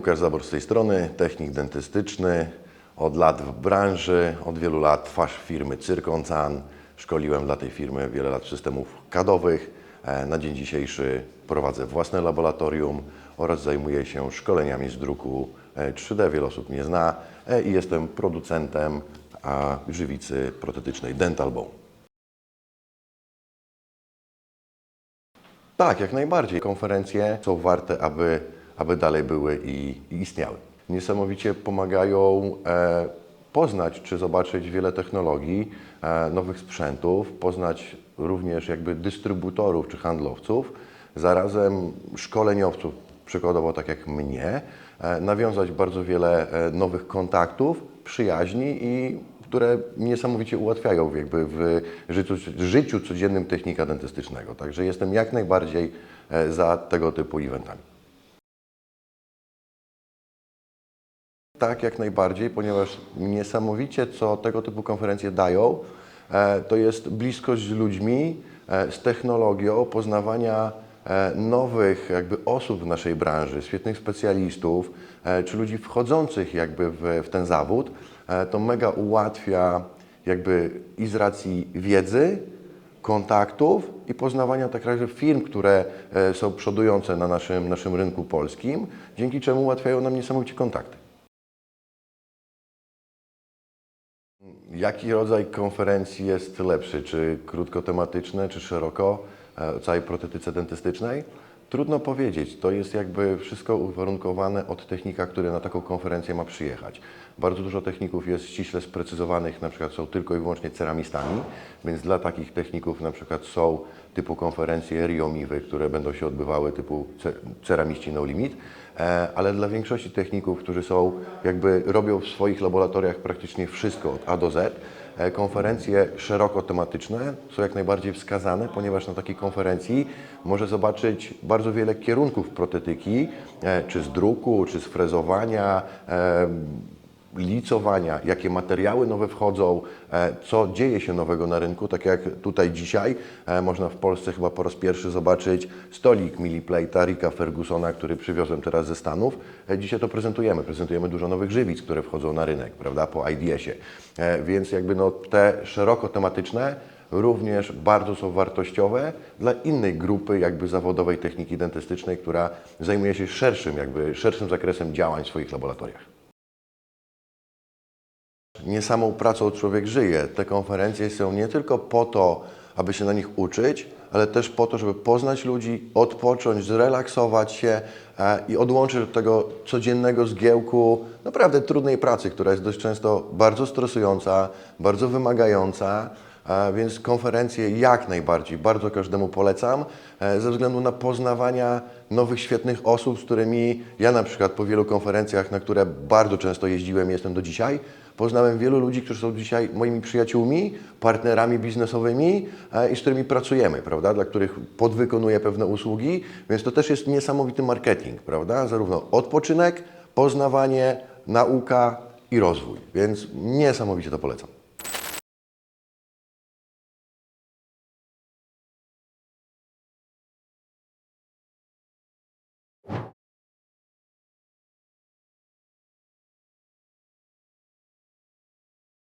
Łukasz Zabor z tej strony, technik dentystyczny, od lat w branży, od wielu lat twarz firmy Cyrkoncan. Szkoliłem dla tej firmy wiele lat systemów kadowych. E, Na dzień dzisiejszy prowadzę własne laboratorium oraz zajmuję się szkoleniami z druku e, 3D. Wiele osób mnie zna e, i jestem producentem żywicy protetycznej Dental Bone. Tak, jak najbardziej. Konferencje są warte, aby, aby dalej były i, i istniały. Niesamowicie pomagają e, poznać czy zobaczyć wiele technologii, e, nowych sprzętów, poznać również jakby dystrybutorów czy handlowców, zarazem szkoleniowców, przykładowo tak jak mnie, e, nawiązać bardzo wiele e, nowych kontaktów, przyjaźni i które niesamowicie ułatwiają jakby w życiu, życiu codziennym technika dentystycznego. Także jestem jak najbardziej e, za tego typu eventami. Tak, jak najbardziej, ponieważ niesamowicie, co tego typu konferencje dają, e, to jest bliskość z ludźmi, e, z technologią, poznawania e, nowych jakby osób w naszej branży, świetnych specjalistów, czy ludzi wchodzących jakby w, w ten zawód. To mega ułatwia jakby i z racji wiedzy, kontaktów i poznawania tak naprawdę firm, które są przodujące na naszym, naszym rynku polskim, dzięki czemu ułatwiają nam niesamowicie kontakty. Jaki rodzaj konferencji jest lepszy? Czy krótkotematyczne, czy szeroko e, o całej protetyce dentystycznej? Trudno powiedzieć. To jest jakby wszystko uwarunkowane od technika, który na taką konferencję ma przyjechać. Bardzo dużo techników jest ściśle sprecyzowanych, na przykład są tylko i wyłącznie ceramistami, więc dla takich techników na przykład są typu konferencje RIOMIWy, które będą się odbywały typu ce- ceramiści no limit, E, ale dla większości techników, którzy są jakby robią w swoich laboratoriach praktycznie wszystko od A do Z, konferencje szeroko tematyczne są jak najbardziej wskazane, ponieważ na takiej konferencji może zobaczyć bardzo wiele kierunków protetyki, e, czy z druku, czy z frezowania, e, licowania, jakie materiały nowe wchodzą, e, co dzieje się nowego na rynku, tak jak tutaj dzisiaj e, można w Polsce chyba po raz pierwszy zobaczyć stolik Milliplate'a Ricka Fergusona, który przywiozłem teraz ze Stanów. E, Dzisiaj to prezentujemy, prezentujemy dużo nowych żywic, które wchodzą na rynek, prawda, po IDS-ie. Więc jakby no te szeroko tematyczne również bardzo są wartościowe dla innej grupy jakby zawodowej techniki dentystycznej, która zajmuje się szerszym jakby szerszym zakresem działań w swoich laboratoriach. Nie samą pracą człowiek żyje. Te konferencje są nie tylko po to, aby się na nich uczyć, ale też po to, żeby poznać ludzi, odpocząć, zrelaksować się e, i odłączyć od tego codziennego zgiełku naprawdę trudnej pracy, która jest dość często bardzo stresująca, bardzo wymagająca. E, Więc konferencje jak najbardziej, bardzo każdemu polecam, e, ze względu na poznawania nowych, świetnych osób, z którymi ja na przykład po wielu konferencjach, na które bardzo często jeździłem jestem do dzisiaj, poznałem wielu ludzi, którzy są dzisiaj moimi przyjaciółmi, partnerami biznesowymi e, i z którymi pracujemy, prawda, dla których podwykonuję pewne usługi, więc to też jest niesamowity marketing, prawda, zarówno odpoczynek, poznawanie, nauka i rozwój, więc niesamowicie to polecam.